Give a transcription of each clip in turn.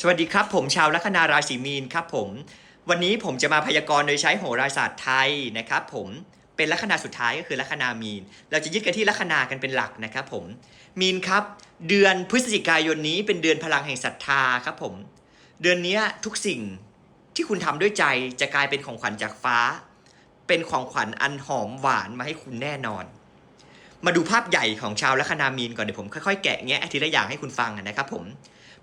สวัสดีครับ ผมชาวลัคนาราศีมีนครับผม วันนี้ผมจะมาพยากรณ์โดยใช้โหราศาสตร์ไทยนะครับ ผมเป็นลัคนาสุดท้ายก็คือลัคนามีน เราจะยึดกันที่ลัคนากันเป็นหลักนะครับผมมีนครับ เดือนพฤศจิกายนนี้เป็นเดือนพลังแห่งศรัทธาครับผม เดือนนี้ทุกสิ่งที่คุณทำด้วยใจจะกลายเป็นของขวัญจากฟ้า เป็นของขวัญอันหอมหวานมาให้คุณแน่นอน มาดูภาพใหญ่ของชาวลัคนามีนก่อนเดี๋ยวผมค่อยๆแกะแงะทีละอย่างให้คุณฟังนะครับผม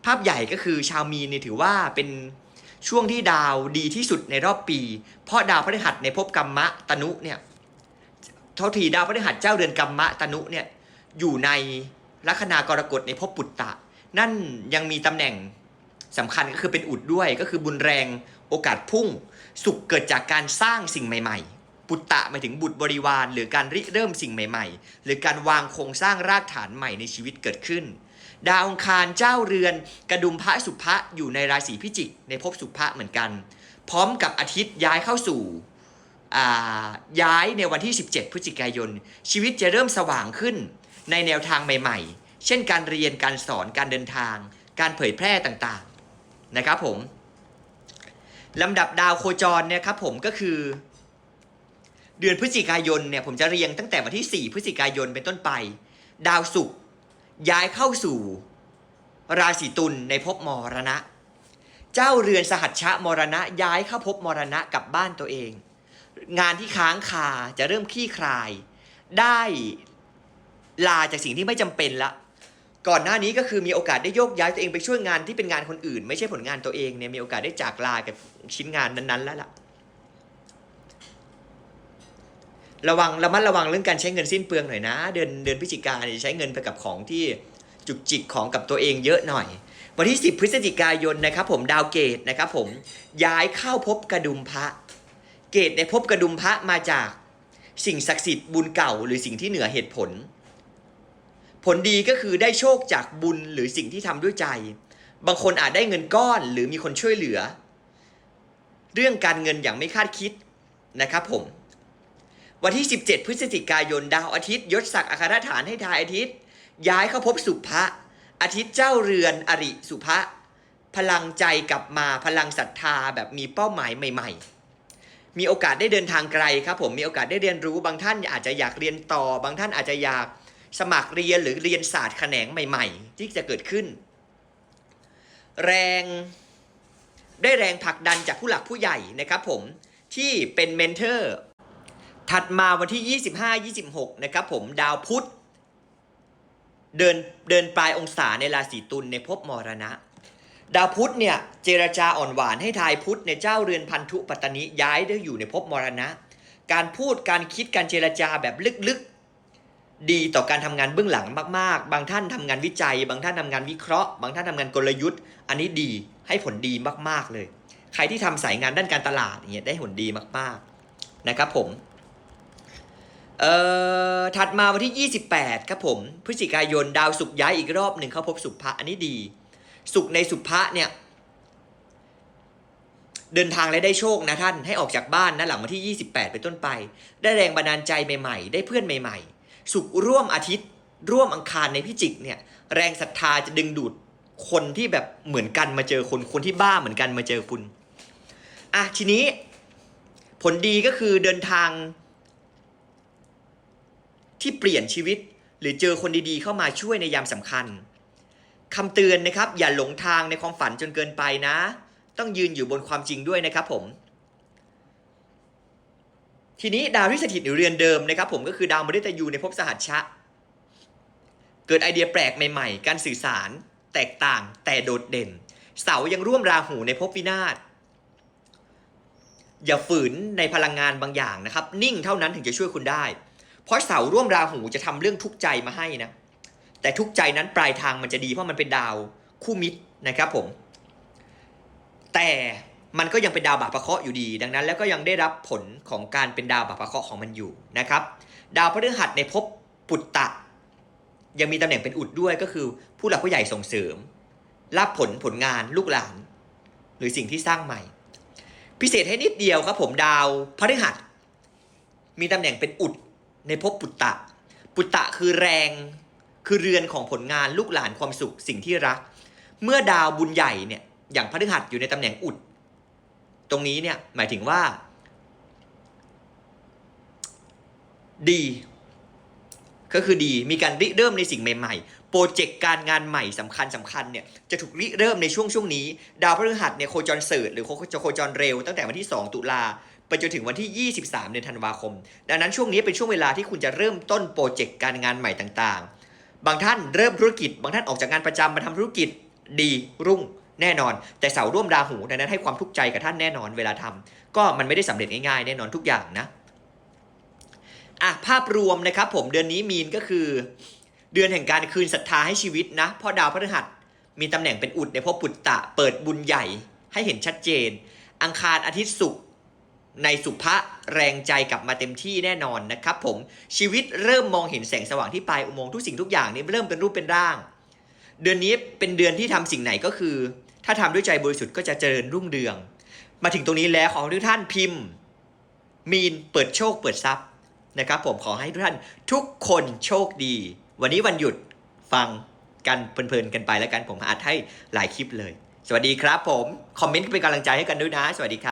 ภาพใหญ่ก็คือชาวมีนเนี่ยถือว่าเป็นช่วงที่ดาวดีที่สุดในรอบปี เพราะดาวพฤหัสในภพกรรมะตนุเนี่ยเท่าทีดาวพฤหัสเจ้าเดือนกรรมะตนุเนี่ยอยู่ในลัคนากรกฎในภพปุตตะ นั่นยังมีตำแหน่งสำคัญก็คือเป็นอุดด้วยก็คือบุญแรงโอกาสพุ่ง สุขเกิดจากการสร้างสิ่งใหม่ ๆ ปุตตะหมายถึงบุตรบริวาร หรือการริเริ่มสิ่งใหม่ๆ หรือการวางโครงสร้างรากฐานใหม่ในชีวิตเกิดขึ้น ดาวองคารเจ้าเรือน กระดุมพระสุภะอยู่ในราศีพิจิก ในภพสุภะเหมือนกัน พร้อมกับอาทิตย์ย้ายเข้าสู่อ่าย้ายในวันที่ 17 พฤศจิกายน ชีวิตจะเริ่มสว่างขึ้นในแนวทางใหม่ๆ เช่นการเรียนการสอนการเดินทาง การเผยแพร่ต่างๆนะครับผมลำดับดาวโคจรเนี่ยครับผมก็คือ เดือนพฤศจิกายนเนี่ยผมจะเรียงตั้งแต่วันที่ 4 พฤศจิกายนเป็นต้นไป ดาวศุกร์ย้ายเข้าสู่ ราศีตุลในภพมรณะ เจ้าเรือนสหัชชะมรณะย้ายเข้าภพมรณะกลับบ้านตัวเอง งานที่ค้างคาจะเริ่มคลี่คลาย ได้ลาจากสิ่งที่ไม่จำเป็นละ ก่อนหน้านี้ก็คือมีโอกาสได้โยกย้ายตัวเองไปช่วยงานที่เป็นงานคนอื่น ไม่ใช่ผลงานตัวเองเนี่ยมีโอกาสได้จากลากับชิ้นงานนั้นๆแล้วล่ะ ระวังระมัดระวังเรื่องการใช้เงินสิ้นเปลืองหน่อยนะ เดือนเดือนพฤศจิกาเนี่ยใช้เงินไปกับของที่จุกจิกของกับตัวเองเยอะหน่อย วันที่ 10 พฤศจิกายนนะครับผมดาวเกตนะครับผมย้ายเข้าพบกระดุมพระ เกตในภพกระดุมพระมาจากสิ่งศักดิ์สิทธิ์บุญเก่าหรือสิ่งที่เหนือเหตุผล ผลดีก็คือได้โชคจากบุญหรือสิ่งที่ทำด้วยใจ บางคนอาจได้เงินก้อนหรือมีคนช่วยเหลือ เรื่องการเงินอย่างไม่คาดคิดนะครับผม วันที่ 17 พฤศจิกายนดาวอาทิตย์ยศศักดิ์อัครฐานให้ทายอาทิตย์ ย้ายเข้าพบสุภะอาทิตย์เจ้าเรือนอริสุภะพลังใจกลับมาพลังศรัทธาแบบมีเป้าหมายใหม่ ๆ มีโอกาสได้เดินทางไกลครับผมมีโอกาสได้เรียนรู้บางท่านอาจจะอยากเรียนต่อ บางท่านอาจจะอยากสมัครเรียนหรือเรียนศาสตร์แขนงใหม่ ๆ ที่จะเกิดขึ้น แรงได้แรงผลักดันจากผู้หลักผู้ใหญ่นะครับผมที่เป็นเมนเทอร์ ถัดมาวันที่ 25 26 นะครับผมดาวพุธเดินเดินปลายองศาในราศีตุลในภพมรณะ ดาวพุธเนี่ยเจรจาอ่อนหวานให้ทายพุธในเจ้าเรือนพันธุปัตตนิย้ายได้อยู่ในภพมรณะ การพูดการคิดการเจรจาแบบลึกๆ ดีต่อการทำงานเบื้องหลังมากๆ บางท่านทำงานวิจัย บางท่านทำงานวิเคราะห์ บางท่านทำงานกลยุทธ์ อันนี้ดีให้ผลดีมากๆเลย ใครที่ทำสายงานด้านการตลาดอย่างเงี้ยได้ผลดีมากๆนะครับผม เอ่อถัดมาวันที่ 28 ครับผม พฤศจิกายนดาวศุกร์ย้ายอีกรอบหนึ่งเข้าพบสุภะอันนี้ดีศุกในสุภะเนี่ย เดินทางและได้โชคนะท่านให้ออกจากบ้านนะหลังวันที่ 28 เป็นต้นไป ได้แรงบันดาลใจใหม่ๆ ได้เพื่อนใหม่ๆศุกร์ร่วมอาทิตย์ ร่วมอังคารในพิจิกเนี่ย แรงศรัทธาจะดึงดูดคนที่แบบเหมือนกันมาเจอคนคนที่บ้าเหมือนกันมาเจอคุณอะทีนี้ผลดีก็คือเดินทาง ที่เปลี่ยนชีวิต หรือเจอคนดีๆ เข้ามาช่วยในยามสำคัญคำเตือนนะครับ อย่าหลงทางในความฝันจนเกินไปนะ ต้องยืนอยู่บนความจริงด้วยนะครับผม ทีนี้ดาวที่สถิตอยู่เรือนเดิมนะครับ ผมก็คือดาวมฤตยูในภพสหัชชะ เกิดไอเดียแปลกใหม่ๆ การสื่อสาร แตกต่างแต่โดดเด่น เสายังร่วมราหูในภพวินาศอย่าฝืนในพลังงานบางอย่างนะครับ นิ่งเท่านั้นถึงจะช่วยคุณได้ เพราะเสาร่วมราหูจะทำเรื่องทุกข์ใจมาให้นะ แต่ทุกข์ใจนั้นปลายทางมันจะดีเพราะมันเป็นดาวคู่มิตรนะครับผม แต่มันก็ยังเป็นดาวบาปพระเคราะห์อยู่ดี ดังนั้น แล้วก็ยังได้รับผลของการเป็นดาวบาปพระเคราะห์ของมันอยู่นะครับ ดาวพฤหัสในภพปุตตะ ยังมีตำแหน่งเป็นอุดด้วยก็คือ ผู้หลักผู้ใหญ่ส่งเสริมรับผลผลงานลูกหลาน หรือสิ่งที่สร้างใหม่ พิเศษให้นิดเดียวครับผมดาวพฤหัส มีตำแหน่งเป็นอุด ในภพปุตตะ ปุตตะคือแรง คือเรือนของผลงานลูกหลานความสุขสิ่งที่รัก เมื่อดาวบุญใหญ่เนี่ย อย่างพฤหัสอยู่ในตำแหน่งอุด ตรงนี้เนี่ยหมายถึงว่า ดี ก็คือดี มีการริเริ่มในสิ่งใหม่ ๆ โปรเจกต์การงานใหม่สำคัญสคัญเนี่ย จะถูกริเริ่มในช่วงช่วงนี้ ดาวพฤหัสเนี่ยโคจรเสิร์ชหรือโคจะโคจรเร็วตั้งแต่วันที่ 2 ตุลา จนถึงวันที่ 23 เดือนธันวาคม ดังนั้นช่วงนี้เป็นช่วงเวลาที่คุณจะเริ่มต้นโปรเจกต์การงานใหม่ต่างๆ บางท่านเริ่มธุรกิจ บางท่านออกจากงานประจำมาทำธุรกิจดีรุ่งแน่นอน แต่เสาร่วมราหูดังนั้นให้ความทุกข์ใจกับท่านแน่นอนเวลาทำก็มันไม่ได้สำเร็จง่ายๆแน่นอนทุกอย่างนะอะภาพรวมนะครับผมเดือนนี้มีนก็คือ เดือนแห่งการคืนศรัทธาให้ชีวิตนะเพราะดาวพฤหัสมีตำแหน่งเป็นอุดในภพปุตตะเปิดบุญใหญ่ให้เห็นชัดเจน อังคารอาทิตย์ศุกร์ ในสุภะแรงใจกลับมาเต็มที่แน่นอนนะครับผมชีวิตเริ่มมองเห็นแสงสว่างที่ปลายอุโมงค์ทุกสิ่งทุกอย่างนี่เริ่มเป็นรูปเป็นร่าง เดือนนี้เป็นเดือนที่ทำสิ่งไหนก็คือ ถ้าทำด้วยใจบริสุทธิ์ก็จะเจริญรุ่งเรือง มาถึงตรงนี้แล้วขอทุกท่านพิมพ์ มีนเปิดโชคเปิดทรัพย์นะครับผมขอให้ทุกท่านทุกคนโชคดี วันนี้วันหยุดฟังกันเพลินๆกันไปแล้วกันผมอัดให้หลายคลิปเลย สวัสดีครับผม คอมเมนต์เป็นกำลังใจให้กันด้วยนะ สวัสดีครับ